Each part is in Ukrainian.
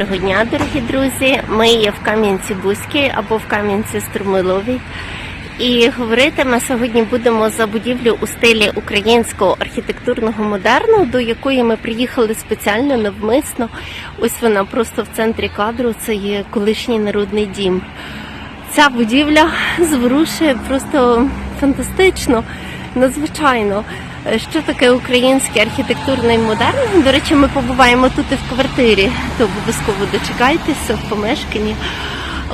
Доброго дня, дорогі друзі. Ми є в Кам'янці-Бузькій або в Кам'янці-Струмиловій. І говорити ми сьогодні будемо за будівлю у стилі українського архітектурного модерну, до якої ми приїхали спеціально навмисно. Ось вона просто в центрі кадру. Це є колишній народний дім. Ця будівля зворушує просто фантастично, надзвичайно. Що таке український архітектурний модерн? До речі, ми побуваємо тут і в квартирі, то обов'язково дочекайтеся в помешканні.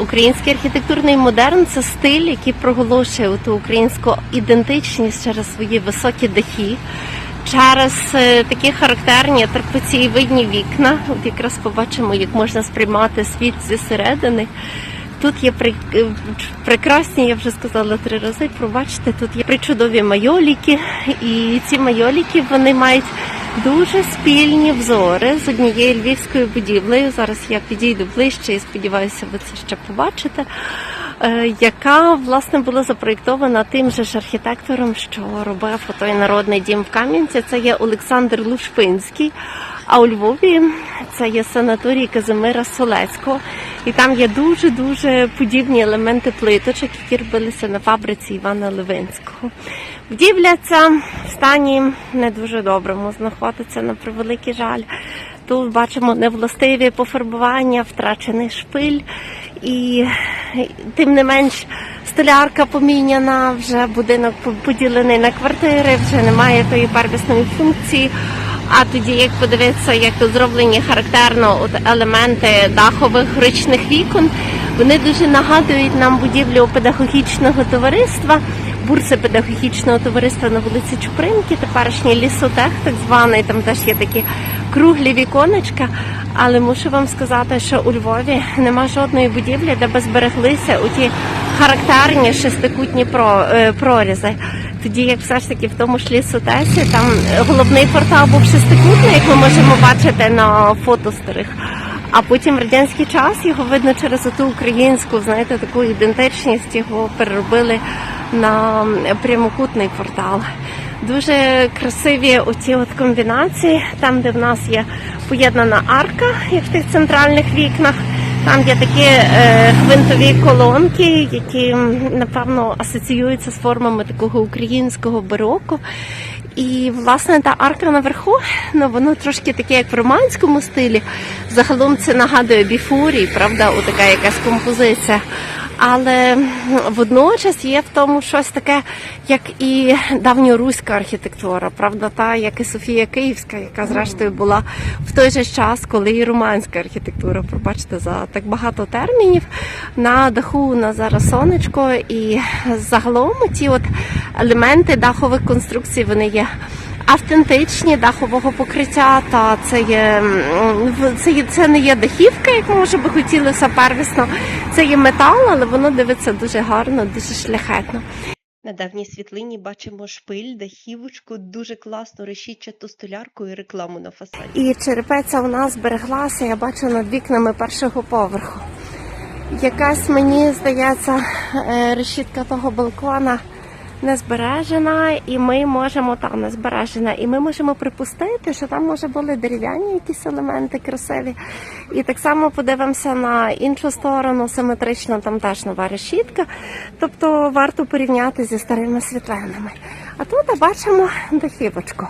Український архітектурний модерн це стиль, який проголошує ту українську ідентичність через свої високі дахи, через е, такі характерні трапеційвидні вікна. От якраз побачимо, як можна сприймати світ зі середини. Тут є при... е, прекрасні, я вже сказала три рази. Пробачте, тут є причудові майоліки, і ці майоліки вони мають дуже спільні взори з однією львівською будівлею. Зараз я підійду ближче і сподіваюся, ви це ще побачите. е, Яка власне була запроєктована тим же ж архітектором, що робив той народний дім в Кам'янці. Це є Олександр Лушпинський. А у Львові це є санаторій Казимира Солецького, і там є дуже дуже подібні елементи плиточок, які робилися на фабриці Івана Левинського. Будівля ця в стані не дуже доброму знаходиться на превеликий жаль. Тут бачимо невластиві пофарбування, втрачений шпиль, і тим не менш столярка поміняна, вже будинок поділений на квартири, вже немає тої первісної функції. А тоді, як подивитися, як зроблені характерно от елементи дахових ручних вікон, вони дуже нагадують нам будівлю педагогічного товариства, бурси педагогічного товариства на вулиці Чупринки, теперішній лісотех, так званий, там теж є такі круглі віконечка. Але мушу вам сказати, що у Львові нема жодної будівлі, де би збереглися у ті характерні шестикутні е, прорізи. Тоді як все ж таки в тому ж лісотесі, там головний портал був шестикутний, як ми можемо бачити на фото старих. А потім в радянський час його видно через ту українську, знаєте, таку ідентичність його переробили на прямокутний портал. Дуже красиві оці от комбінації, там, де в нас є поєднана арка, як в тих центральних вікнах. Там є такі е, гвинтові колонки, які напевно асоціюються з формами такого українського бароко. І власне та арка наверху, ну воно трошки таке, як в романському стилі. Загалом це нагадує біфурій, правда, отака якась композиція. Але водночас є в тому щось таке, як і давньоруська архітектура, правда, та як і Софія Київська, яка зрештою була в той же час, коли і романська архітектура. Пробачте за так багато термінів. На даху у нас зараз сонечко, і загалом ті от елементи дахових конструкцій вони є автентичні дахового покриття, та це є це, є, це не є дахівка, як може би хотілося первісно. Це є метал, але воно дивиться дуже гарно, дуже шляхетно. На давній світлині бачимо шпиль, дахівочку, дуже класну решітчату столярку і рекламу на фасаді. І черепиця у нас збереглася, я бачу над вікнами першого поверху. Якась мені здається, е, решітка того балкона не збережена, і ми можемо там не збережена. І ми можемо припустити, що там може були дерев'яні якісь елементи красиві. І так само подивимося на іншу сторону, симетрично там теж нова решітка. Тобто варто порівняти зі старими світлинами. А тут бачимо дахівочку.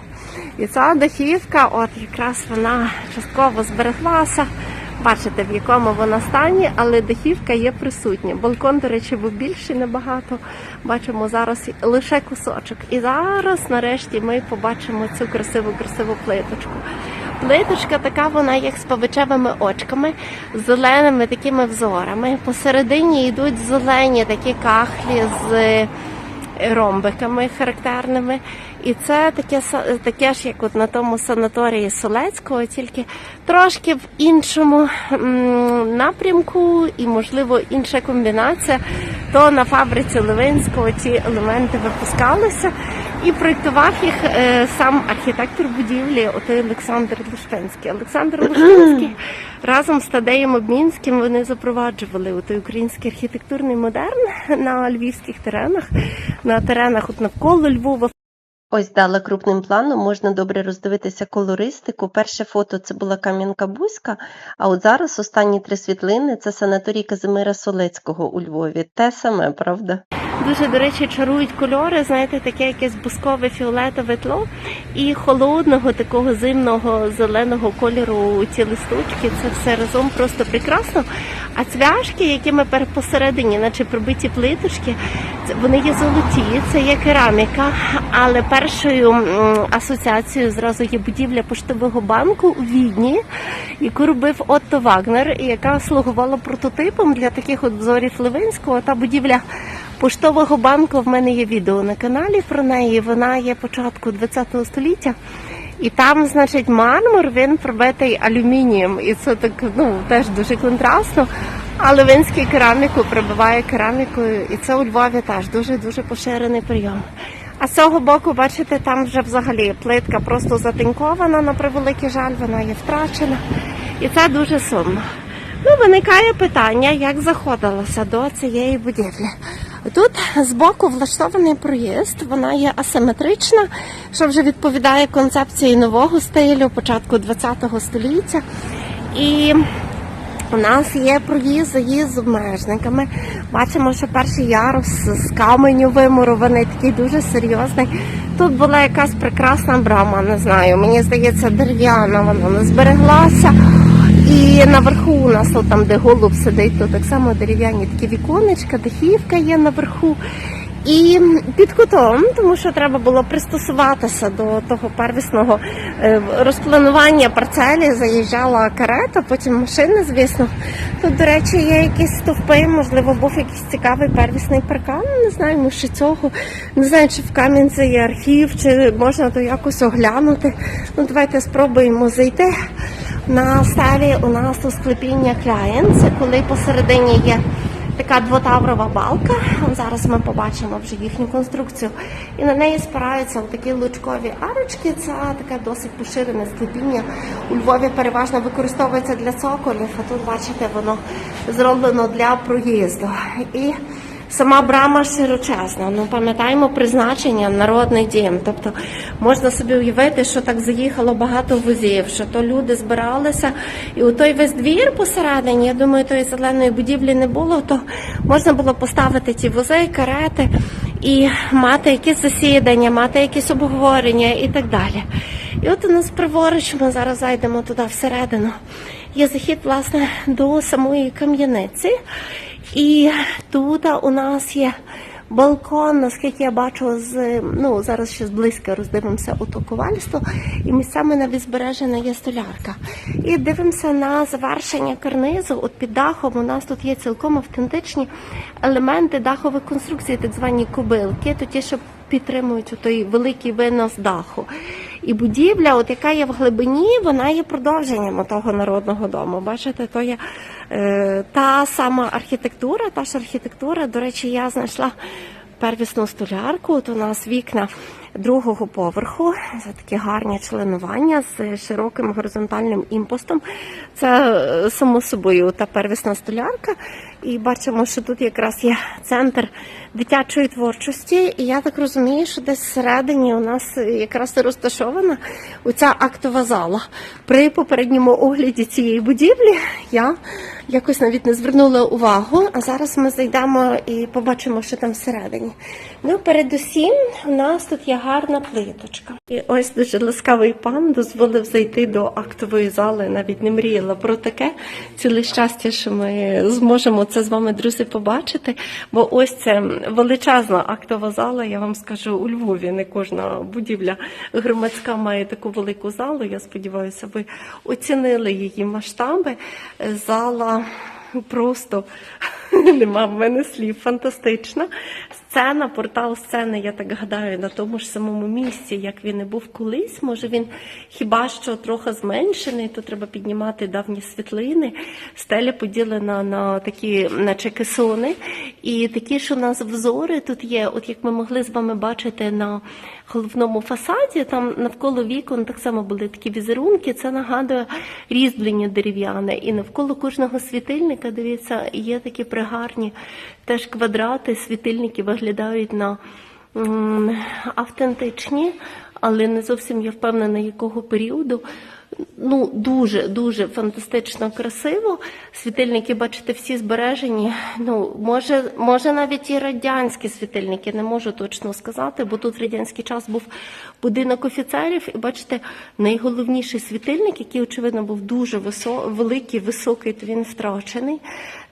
І ця дахівка, от якраз вона частково збереглася. Бачите, в якому вона стані, але дахівка є присутня. Балкон, до речі, був більший набагато. Бачимо зараз лише кусочок. І зараз, нарешті, ми побачимо цю красиву, красиву плиточку. Плиточка така, вона як з павичевими очками, з зеленими такими взорами. Посередині йдуть зелені такі кахлі з ромбиками характерними. І це таке таке ж, як от на тому санаторії Солецького, тільки трошки в іншому напрямку і, можливо, інша комбінація. То на фабриці Левинського ці елементи випускалися. І проєктував їх е, сам архітектор будівлі, отой Олександр Лушпинський. Олександр Лушпинський разом з Тадеєм Обмінським вони запроваджували той український архітектурний модерн на львівських теренах, на теренах от навколо Львова. Ось дала крупним планом, можна добре роздивитися колористику. Перше фото це була Кам'янка Бузька, а от зараз останні три світлини це санаторій Казимира Солецького у Львові. Те саме, правда? Дуже, до речі, чарують кольори, знаєте, таке якесь бускове фіолетове тло і холодного, такого зимного зеленого кольору ці листочки. Це все разом просто прекрасно. А цвяшки, якими посередині, наче пробиті плиточки, вони є золоті, це є кераміка. Але першою асоціацією зразу є будівля поштового банку у Відні, яку робив Отто Вагнер, і яка слугувала прототипом для таких от взорів Ливинського. Та будівля поштового банку в мене є відео на каналі про неї. Вона є початку ХХ століття. І там, значить, мармур він пробитий алюмінієм, і це так ну теж дуже контрастно. А Ливинський кераміку прибиває керамікою, і це у Львові теж дуже дуже поширений прийом. А з цього боку, бачите, там вже взагалі плитка просто затинькована на превеликий жаль, вона є втрачена. І це дуже сумно. Ну, виникає питання, як заходилося до цієї будівлі. Тут збоку влаштований проїзд, вона є асиметрична, що вже відповідає концепції нового стилю початку ХХ століття. І у нас є проїзд, заїзд з обмежниками. Бачимо, що перший ярус з каменю вимурований, такий дуже серйозний. Тут була якась прекрасна брама, не знаю, мені здається, дерев'яна, вона не збереглася. І наверху у нас, от там, де голуб сидить, то так само дерев'яні такі віконечка, дахівка є наверху. І під кутом, тому що треба було пристосуватися до того первісного е, розпланування парцелі, заїжджала карета, потім машини, звісно. Тут, до речі, є якісь стовпи, можливо, був якийсь цікавий первісний паркан. Не знаю, ми цього. Не знаю, чи в Кам'янці є архів, чи можна то якось оглянути. Ну, давайте спробуємо зайти. На стелі у нас тут склепіння Кляєн, це коли посередині є така двотаврова балка. Зараз ми побачимо вже їхню конструкцію. І на неї спираються такі лучкові арочки. Це таке досить поширене склепіння. У Львові переважно використовується для цоколів, а тут, бачите, воно зроблено для проїзду. І Сама брама широчезна. Ну пам'ятаємо призначення народний дім. Тобто можна собі уявити, що так заїхало багато возів, що то люди збиралися, і у той весь двір посередині, я думаю, тої зеленої будівлі не було, то можна було поставити ті вози, карети і мати якісь засідання, мати якісь обговорення і так далі. І от у нас праворуч, ми зараз зайдемо туди всередину. Є захід, власне, до самої кам'яниці. І тут у нас є балкон, наскільки я бачу, з ну зараз ще зблизька роздивимося у то ковальство, і місцями навіть збережена є столярка. І дивимося на завершення карнизу. От під дахом у нас тут є цілком автентичні елементи дахових конструкцій, так звані кобилки, то ті, що підтримують той великий винос даху. І будівля, от яка є в глибині, вона є продовженням того народного дому. Бачите, то є е, та сама архітектура, та ж архітектура. До речі, я знайшла первісну столярку. От у нас вікна другого поверху. Це такі гарні членування з широким горизонтальним імпостом. Це е, само собою та первісна столярка. І бачимо, що тут якраз є центр дитячої творчості. І я так розумію, що десь всередині у нас якраз розташована оця актова зала. При попередньому огляді цієї будівлі я якось навіть не звернула увагу. А зараз ми зайдемо і побачимо, що там всередині. Ну, передусім, у нас тут є гарна плиточка. І ось дуже ласкавий пан дозволив зайти до актової зали. Навіть не мріяла про таке. Ціле щастя, що ми зможемо це з вами, друзі, побачити. Бо ось це величезна актова зала. Я вам скажу у Львові. Не кожна будівля громадська має таку велику залу. Я сподіваюся, ви оцінили її масштаби. Зала просто нема в мене слів. Фантастична. Сцена, портал сцени, я так гадаю, на тому ж самому місці, як він і був колись. Може він хіба що трохи зменшений, то треба піднімати давні світлини. Стеля поділена на такі, наче кесони. І такі ж у нас взори тут є, от як ми могли з вами бачити на головному фасаді, там навколо вікон так само були такі візерунки. Це нагадує різьблення дерев'яне. І навколо кожного світильника, дивіться, є такі пригарні теж квадрати, світильники виглядають на автентичні, але не зовсім я впевнена, якого періоду. Ну, дуже дуже фантастично красиво. Світильники, бачите, всі збережені. Ну, може, може навіть і радянські світильники, не можу точно сказати, бо тут в радянський час був будинок офіцерів, і бачите, найголовніший світильник, який, очевидно, був дуже висо... великий, високий, то він втрачений.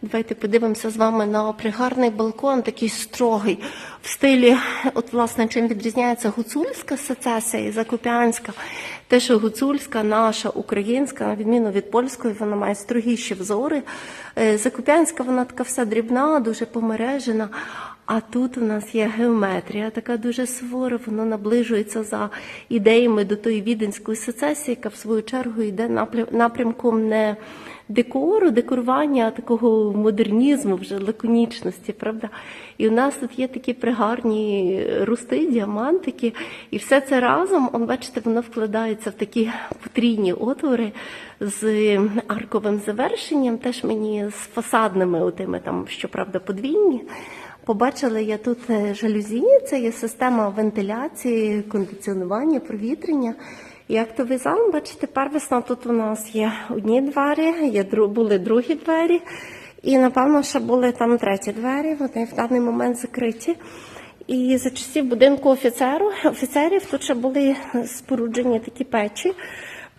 Давайте подивимося з вами на пригарний балкон, такий строгий, в стилі, от, власне, чим відрізняється гуцульська сецесія і закупянська. Те, що гуцульська, наша, українська, на відміну від польської, вона має строгіші взори. Е, Закупянська, вона така вся дрібна, дуже помережена. А тут у нас є геометрія, така дуже сувора, вона наближується за ідеями до тої віденської сецесії, яка в свою чергу йде напрямком не декору, декорування, такого модернізму, вже лаконічності, правда? І у нас тут є такі пригарні русти, діамантики, і все це разом, он, бачите, воно вкладається в такі потрійні отвори з арковим завершенням, теж мені з фасадними, отими там, щоправда, подвійні. Побачила я тут е, жалюзі, це є система вентиляції, кондиціонування, провітрення. І то зал, бачите, первісно тут у нас є одні двері, є були другі двері, і напевно ще були там треті двері. Вони в даний момент закриті. І за часів будинку офіцеру, офіцерів тут ще були споруджені такі печі.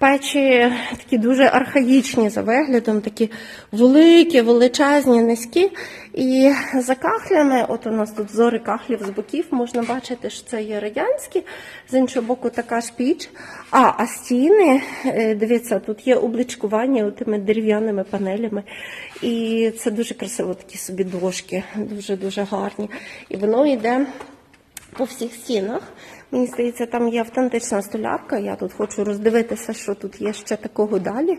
Печі такі дуже архаїчні за виглядом, такі великі, величезні, низькі. І за кахлями, от у нас тут зори кахлів з боків, можна бачити, що це є радянські, з іншого боку, така ж піч. А, а стіни, е, дивіться, тут є обличкування тими дерев'яними панелями. І це дуже красиво, такі собі дошки, дуже-дуже гарні. І воно йде по всіх стінах. Мені здається, там є автентична столярка. Я тут хочу роздивитися, що тут є ще такого далі.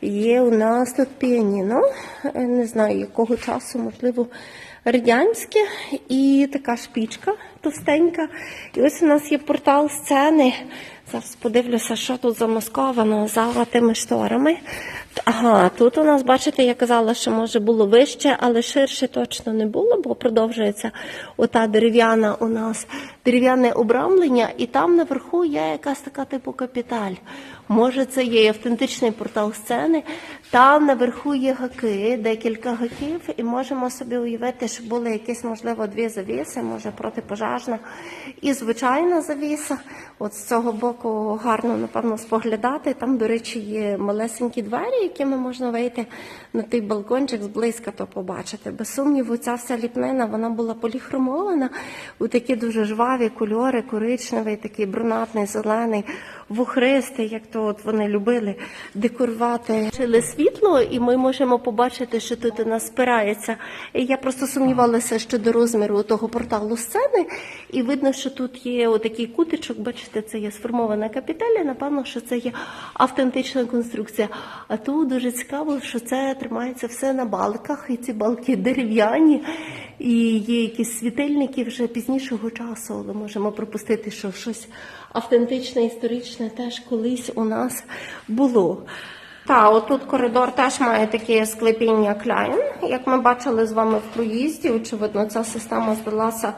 Є у нас тут піаніно, е, не знаю якого часу, можливо, радянське, і така шпічка товстенька. І ось у нас є портал сцени. Зараз подивлюся, що тут замасковано за тими шторами. Ага, тут у нас, бачите, я казала, що може було вище, але ширше точно не було, бо продовжується ота дерев'яна у нас дерев'яне обрамлення, і там наверху є якась така типу капіталь. Може, це є автентичний портал сцени. Там наверху є гаки, декілька гаків, і можемо собі уявити, що були якісь, можливо, дві завіси, може протипожежна і звичайна завіса. От з цього боку гарно, напевно, споглядати. Там, до речі, є малесенькі двері, якими можна вийти на той балкончик зблизька, то побачити. Без сумніву, ця вся ліпнина вона була поліхромована у такі дуже жваві кольори, коричневий, такий брунатний, зелений, вухристий, як то от вони любили декорувати. Світло, і ми можемо побачити, що тут нас спирається. Я просто сумнівалася щодо розміру того порталу сцени, і видно, що тут є отакий кутичок. Бачите, це є сформована капіталя. Напевно, що це є автентична конструкція. А тут дуже цікаво, що це тримається все на балках, і ці балки дерев'яні, і є якісь світильники вже пізнішого часу, але можемо пропустити, що щось автентичне, історичне теж колись у нас було. Та, отут коридор теж має таке склепіння кляйн. Як ми бачили з вами в проїзді, очевидно, ця система здалася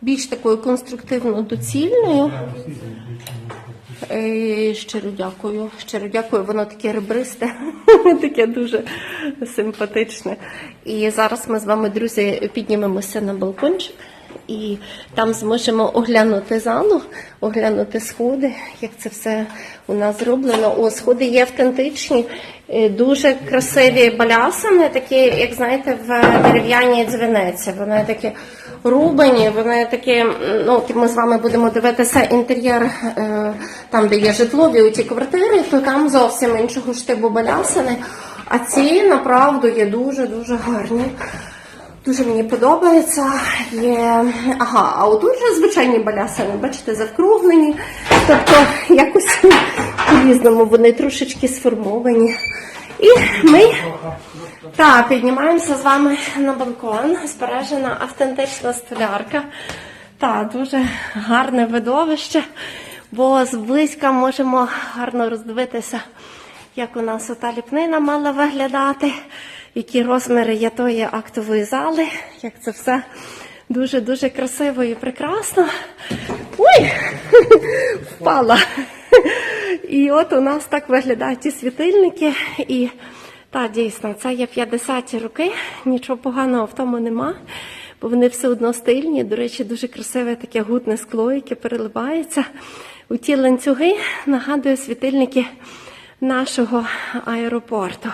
більш такою конструктивно доцільною. Е, Щиро дякую. Щиро дякую, воно таке ребристе, таке дуже симпатичне. І зараз ми з вами, друзі, піднімемося на балкончик. І там зможемо оглянути залу, оглянути сходи, як це все у нас зроблено. О, сходи є автентичні, е, дуже красиві балясини, такі, як знаєте, в дерев'яній дзвіниці. Вони такі рубані, вони такі, ну, ми з вами будемо дивитися інтер'єр, е, там, де є житлові у ті квартири, то там зовсім іншого штибу балясини. А ці, направду, є дуже-дуже гарні. Дуже мені подобається. Є... Ага, а отут вже звичайні балясини, бачите, завкруглені. Тобто якось по-різному вони трошечки сформовані. І ми так, піднімаємося з вами на балкон. Збережена автентична столярка. Так, дуже гарне видовище, бо зблизька можемо гарно роздивитися, як у нас ота ліпнина мала виглядати, які розміри є тої актової зали, як це все Дуже-дуже красиво і прекрасно. Ой! Впала. І от у нас так виглядають ті світильники. І так, дійсно, це є 50-ті роки, нічого поганого в тому нема, бо вони все одно стильні. До речі, дуже красиве таке гутне скло, яке переливається. У ті ланцюги нагадує світильники нашого аеропорту.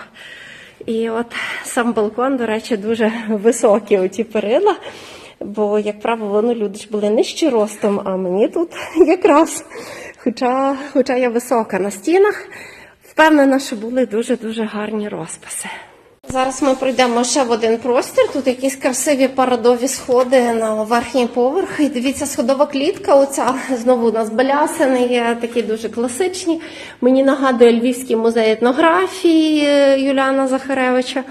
І от сам балкон, до речі, дуже високі оті перила. Бо, як правило, ну, люди ж були нижчі ростом, а мені тут якраз, хоча, хоча я висока на стінах, впевнена, що були дуже-дуже гарні розписи. Зараз ми пройдемо ще в один простір. Тут якісь красиві парадові сходи на верхній поверх. І дивіться, сходова клітка. Оця знову у нас балясини є такі дуже класичні. Мені нагадує Львівський музей етнографії е, Юліана Захаревича.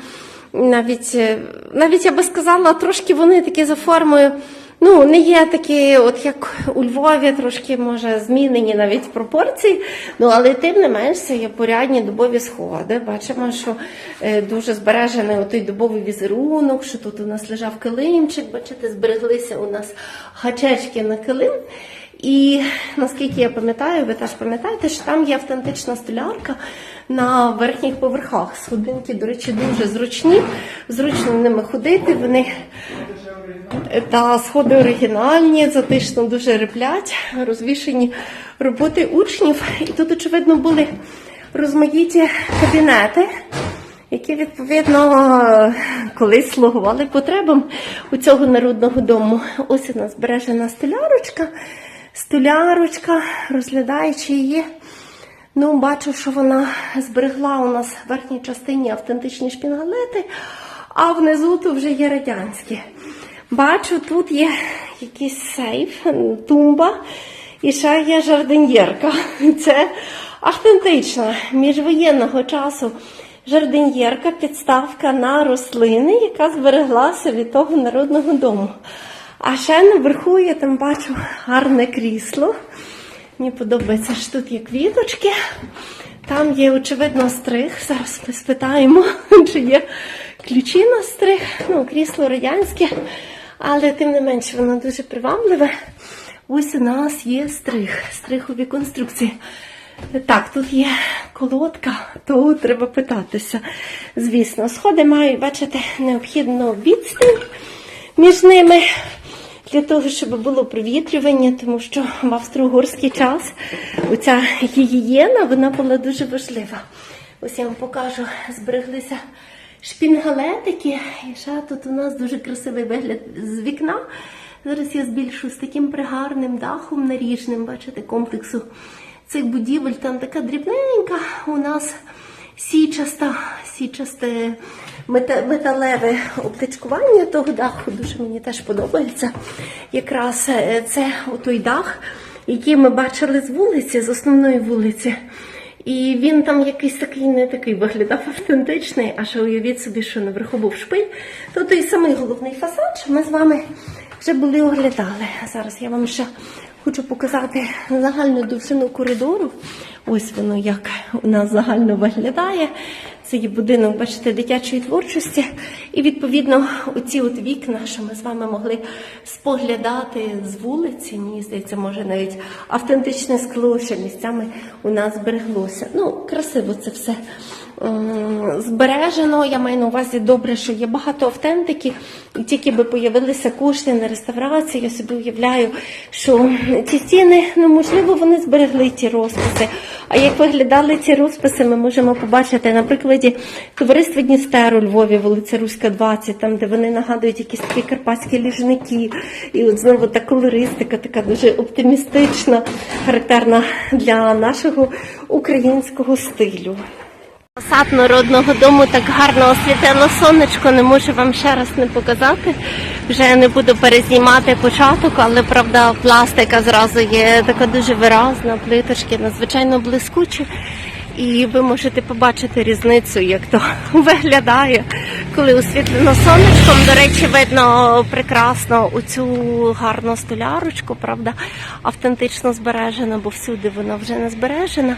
Навіть, е, навіть я би сказала, трошки вони такі за формою. Ну, не є такі, от як у Львові, трошки може змінені навіть пропорції. Ну але тим не менш це є порядні дубові сходи. Бачимо, що е, дуже збережений той дубовий візерунок, що тут у нас лежав килимчик, бачите, збереглися у нас гачечки на килим. І наскільки я пам'ятаю, ви теж пам'ятаєте, що там є автентична столярка на верхніх поверхах. Сходинки, до речі, дуже зручні, зручно ними ходити. Вони та сходи оригінальні, затишно дуже реплять, розвішені роботи учнів. І тут, очевидно, були розмаїті кабінети, які відповідно колись слугували потребам у цього народного дому. Ось у нас збережена столярочка, столярочка, розглядаючи її. Ну, бачу, що вона зберегла у нас в верхній частині автентичні шпінгалети, а внизу то вже є радянські. Бачу, тут є якийсь сейф, тумба і ще є жардиньєрка. Це автентична міжвоєнного часу жардиньєрка, підставка на рослини, яка збереглася від того народного дому. А ще наверху я там бачу гарне крісло. Мені подобається, що тут є квіточки. Там є, очевидно, стриг. Зараз ми спитаємо, чи є ключі на стриг. Ну, крісло радянське, але тим не менше воно дуже привабливе. Ось у нас є стриг, стригові конструкції. Так, тут є колодка, то треба питатися. Звісно, сходи мають, бачите, необхідну відстань між ними для того, щоб було провітрювання, тому що в австро-угорський час оця гігієна вона була дуже важлива. Ось я вам покажу, збереглися шпінгалетики, і ще тут у нас дуже красивий вигляд з вікна. Зараз я збільшу з таким пригарним дахом наріжним, бачите, комплексу цих будівель. Там така дрібненька у нас січаста, січасте мета- металеве обтичкування того даху. Дуже мені теж подобається. Якраз е, це той дах, який ми бачили з вулиці, з основної вулиці. І він там якийсь такий не такий виглядав автентичний, а ще уявіть собі, що наверху був шпиль. То той самий головний фасад, що ми з вами вже були оглядали. Зараз я вам ще хочу показати загальну довжину коридору. Ось воно як у нас загально виглядає. Це є будинок, бачите, дитячої творчості. І відповідно оці от вікна, що ми з вами могли споглядати з вулиці. Мені здається, може навіть автентичне скло, що місцями у нас збереглося. Ну, красиво це все збережено. Я маю на увазі добре, що є багато автентики, і тільки би появилися кошти на реставрацію. Я собі уявляю, що ці стіни, ну можливо, вони зберегли ті розписи. А як виглядали ці розписи, ми можемо побачити на прикладі товариства Дністер у Львові, вулиця Руська, 20, там де вони нагадують якісь такі карпатські ліжники. І от знову та колористика, така дуже оптимістична, характерна для нашого українського стилю. Фасад народного дому так гарно освітило сонечко, не можу вам ще раз не показати. Вже не буду перезнімати початок, але правда пластика зразу є така дуже виразна, плиточки надзвичайно блискучі. І ви можете побачити різницю, як то виглядає, коли освітлено сонечком. До речі, видно прекрасно оцю гарну столярочку, правда, автентично збережена, бо всюди вона вже не збережена.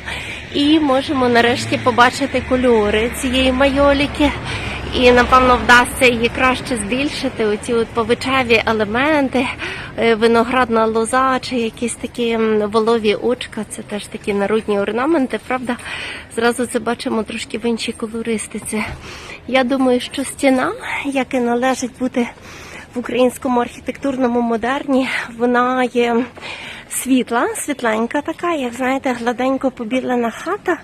І можемо нарешті побачити кольори цієї майоліки. І напевно вдасться її краще збільшити. Оці от повичеві елементи, е, виноградна лоза чи якісь такі волові очка. Це теж такі народні орнаменти. Правда, зразу це бачимо трошки в іншій колористиці. Я думаю, що стіна, як належить бути в українському архітектурному модерні, вона є світла, світленька така, як знаєте, гладенько побілена хата.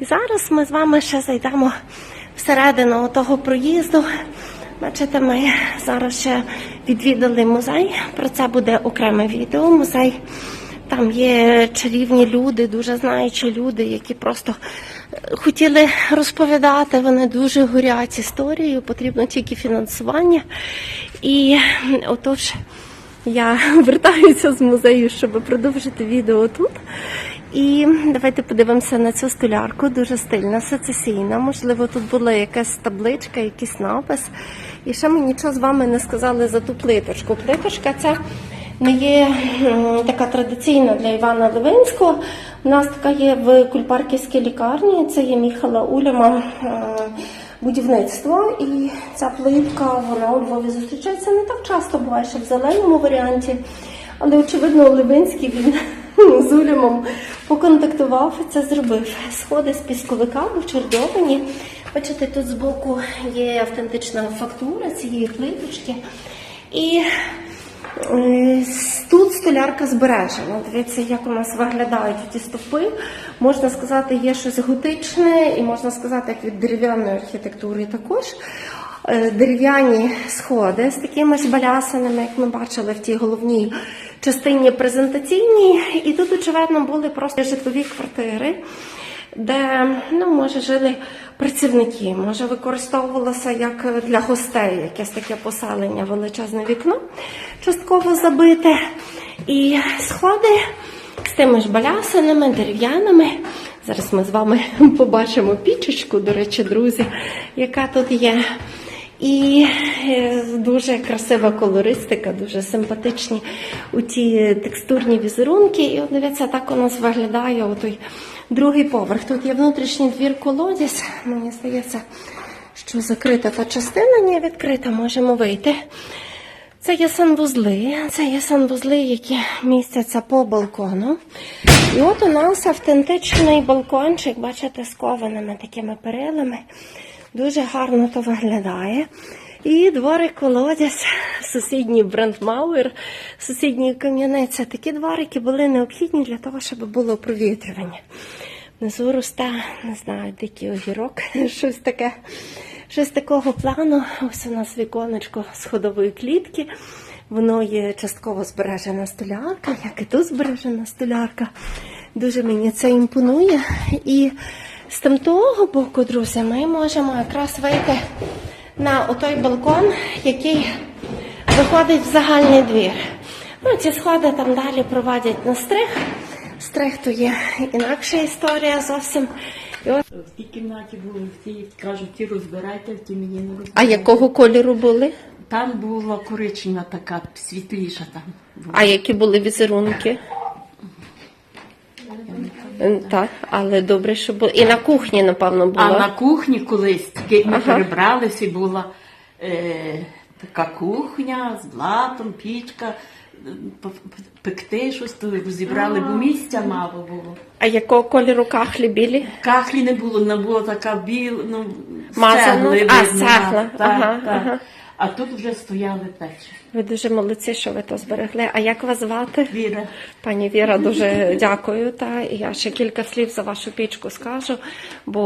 І зараз ми з вами ще зайдемо всередину того проїзду. Бачите, ми зараз ще відвідали музей. Про це буде окреме відео. Музей там є чарівні люди, дуже знаючі люди, які просто е, хотіли розповідати. Вони дуже горять історією, потрібно тільки фінансування. І отож. Я вертаюся з музею, щоб продовжити відео тут. І давайте подивимося на цю столярку, дуже стильна, сецесійна. Можливо, тут була якась табличка, якийсь напис. І ще ми нічого з вами не сказали за ту плиточку. Плиточка ця не є така традиційна для Івана Левинського. У нас така є в Кульпарківській лікарні. Це є Міхала Уляма. будівництво, і ця плитка вона у Львові зустрічається не так часто, буває ще в зеленому варіанті. Але очевидно, Левинський він з Улямом поконтактував і це зробив. Сходи з пісковика вичердовані. Бачите, тут збоку є автентична фактура цієї плиточки. І Тут столярка збережена. Дивіться, як у нас виглядають ті стовпи. Можна сказати, є щось готичне, і можна сказати, як від дерев'яної архітектури також. Е, Дерев'яні сходи з такими ж балясинами, як ми бачили в тій головній частині презентаційній. І тут, очевидно, були просто житлові квартири де ну, може жили працівники, може використовувалося як для гостей якесь таке поселення, величезне вікно, частково забите. І сходи з тими ж балясинами, дерев'яними. Зараз ми з вами побачимо пічечку, до речі, друзі, яка тут є. І е, дуже красива колористика, дуже симпатичні у ті текстурні візерунки. І от дивіться, так у нас виглядає отой другий поверх. Тут є внутрішній двір колодязь. Мені здається, що закрита та частина не відкрита, можемо вийти. Це є санвузли, це є санвузли, які містяться по балкону. І от у нас автентичний балкончик, бачите, з кованими такими перилами. Дуже гарно то виглядає. І дворик колодязь, сусідній брендмауер, сусідній кам'яниця. Такі дворики були необхідні для того, щоб було провітрювання. Внизу росте, не знаю, дикий огірок, щось таке. Щось такого плану. Ось у нас віконечко з ходової клітки. Воно є частково збережена столярка, як і тут збережена столярка. Дуже мені це імпонує. І з тамтого боку, друзі, ми можемо якраз вийти на отой балкон, який виходить в загальний двір. Ну, ці сходи там далі проводять на стриг. Стриг то є інакша історія зовсім. І от В тій кімнаті були всі, кажуть, ті розбирайте, ті мені не розбирайте. А якого кольору були? Там була коричнева така, світліша там. була. А які були візерунки? Так, але добре, що було. І на кухні, напевно, було. А на кухні колись тільки ми Ага. перебралися, і була е, така кухня з блатом, пічка, пекти щось, то розібрали, бо місця мало було. А якого кольору кахлі білі? Кахлі не було, вона була така біла, ну, з Мазана? А, видно, так, Ага, так. ага. А тут вже стояли печі. Ви дуже молодці, що ви то зберегли. А як вас звати? Віра. Пані Віра, дуже дякую. Та і я ще кілька слів за вашу пічку скажу. Бо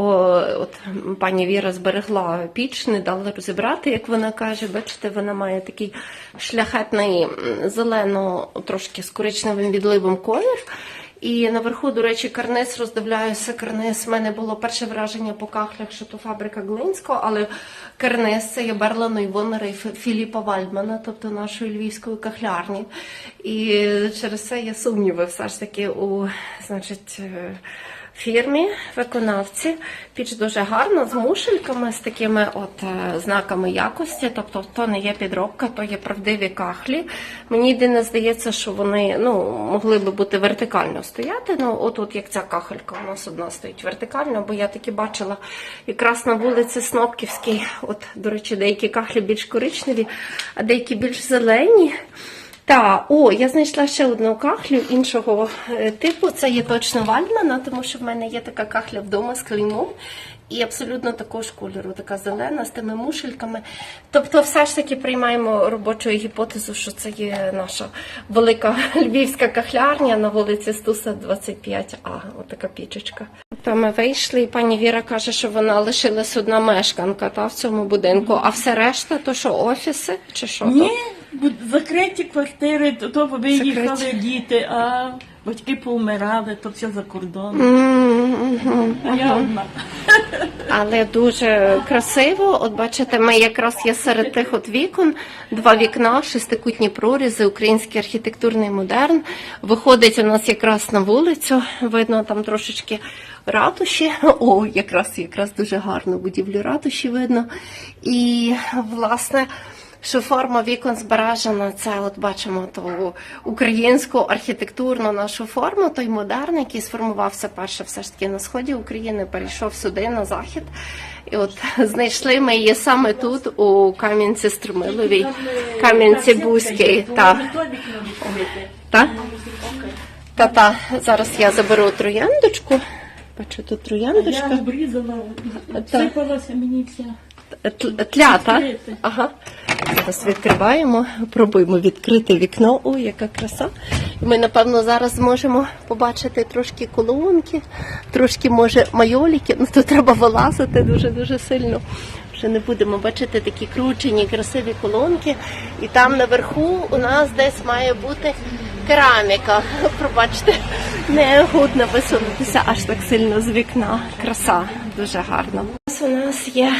от пані Віра зберегла піч, не дала розібрати, як вона каже. Бачите, вона має такий шляхетний зелено, трошки з коричневим відливом колір. І наверху, до речі, карниз роздивляюся. Карниз. У мене було перше враження по кахлях, що то фабрика Глинського, але карниз це є Берланої Івонера і Філіпа Вальдмана, тобто нашої львівської кахлярні. І через це є сумніви все ж таки у значить. Фірмі, виконавці. Піч дуже гарна, з мушельками, з такими от е, знаками якості. Тобто, то не є підробка, то є правдиві кахлі. Мені єдине здається, що вони ну, могли би бути вертикально стояти. Ну, от як ця кахелька у нас одна стоїть вертикально, бо я таки бачила якраз на вулиці Снопківській. От, до речі, деякі кахлі більш коричневі, а деякі більш зелені. Та, о, я знайшла ще одну кахлю іншого е, типу. Це є точно вальмана, тому що в мене є така кахля вдома з клеймом. І абсолютно такого ж кольору, така зелена з тими мушельками. Тобто, все ж таки приймаємо робочою гіпотезу, що це є наша велика львівська кахлярня на вулиці Стуса 25А. Отака пічечка. Тобто ми вийшли, і пані Віра каже, що вона лишилась одна мешканка та, в цьому будинку, а все решта, то що офіси чи що? Ні, закриті квартири, то, то виїхали Закриті. діти, а батьки повмирали, то все за кордоном. М, мгм. А я одна. Але дуже красиво. От бачите, ми якраз є серед тих от вікон, два вікна, шестикутні прорізи, український архітектурний модерн. Виходить у нас якраз на вулицю. Видно там трошечки ратуші. О, якраз якраз дуже гарно будівлю ратуші видно. І власне. Що форма вікон збережена, це от бачимо ту українську архітектурну нашу форму, той модерн, який сформувався перше все ж таки на сході України, перейшов сюди на захід. І от знайшли ми її саме тут, у Кам'янці Струмиловій, Кам'янці Бузькій. Та, та, та, та. Зараз я заберу трояндочку. Бачу тут Я обрізала, сипалася мені вся. Тл- Тля, так? Ага. Зараз відкриваємо, пробуємо відкрити вікно. Ой, яка краса. Ми, напевно, зараз зможемо побачити трошки колонки, трошки, може, майоліки. Ну, то треба вилазити дуже-дуже сильно. Вже не будемо бачити такі кручені, красиві колонки. І там наверху у нас десь має бути кераміка. Пробачте, не гудно висунутися аж так сильно з вікна. Краса, дуже гарно. У нас є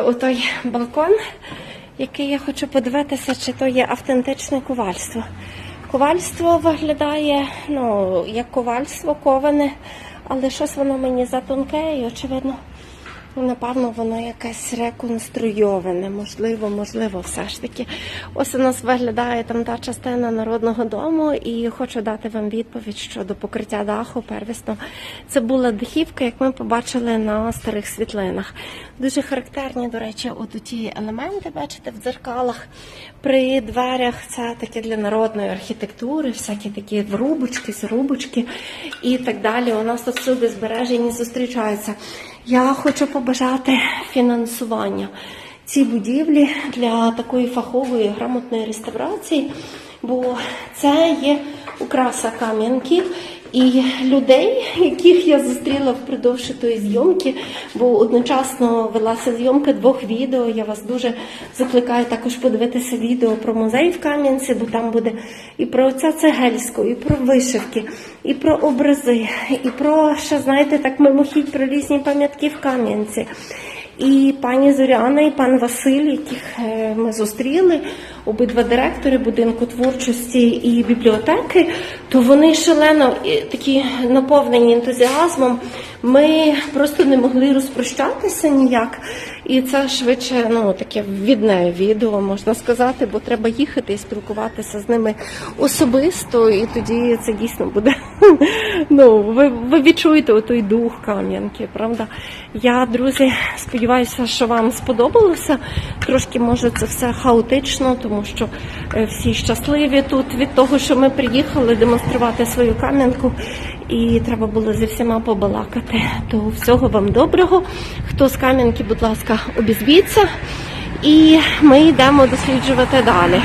отой балкон, який я хочу подивитися, чи то є автентичне ковальство. Ковальство виглядає, ну, як ковальство, коване, але щось воно мені затонке і, очевидно, Напевно, воно якесь реконструйоване, можливо, можливо, все ж таки. Ось у нас виглядає там та частина народного дому, і хочу дати вам відповідь щодо покриття даху первісно. Це була дахівка, як ми побачили на старих світлинах. Дуже характерні, до речі, от ті елементи, бачите, в дзеркалах. При дверях це таке для народної архітектури, всякі такі врубочки, зрубочки і так далі. У нас тут всюди збережені зустрічаються. Я хочу побажати фінансування цій будівлі для такої фахової грамотної реставрації, бо це є украса Кам'янки. І людей, яких я зустріла впродовж тої зйомки, бо одночасно велася зйомка двох відео. Я вас дуже закликаю також подивитися відео про музей в Кам'янці, бо там буде і про отця Цегельського, і про вишивки, і про образи, і про ще знаєте, так мимохідь про різні пам'ятки в Кам'янці. І пані Зоряна, і пан Василь, яких е, ми зустріли, обидва директори будинку творчості і бібліотеки, то вони шалено такі наповнені ентузіазмом. Ми просто не могли розпрощатися ніяк. І це швидше ну, таке відне відео, можна сказати, бо треба їхати і спілкуватися з ними особисто, і тоді це дійсно буде. Ну, ви, ви відчуєте той дух Кам'янки, правда? Я, друзі, сподіваюся, що вам сподобалося. Трошки може це все хаотично, тому що е, всі щасливі тут від того, що ми приїхали демонструвати свою кам'янку. І треба було зі всіма побалакати. То всього вам доброго. Хто з Кам'янки, будь ласка, обізвіться. І ми йдемо досліджувати далі.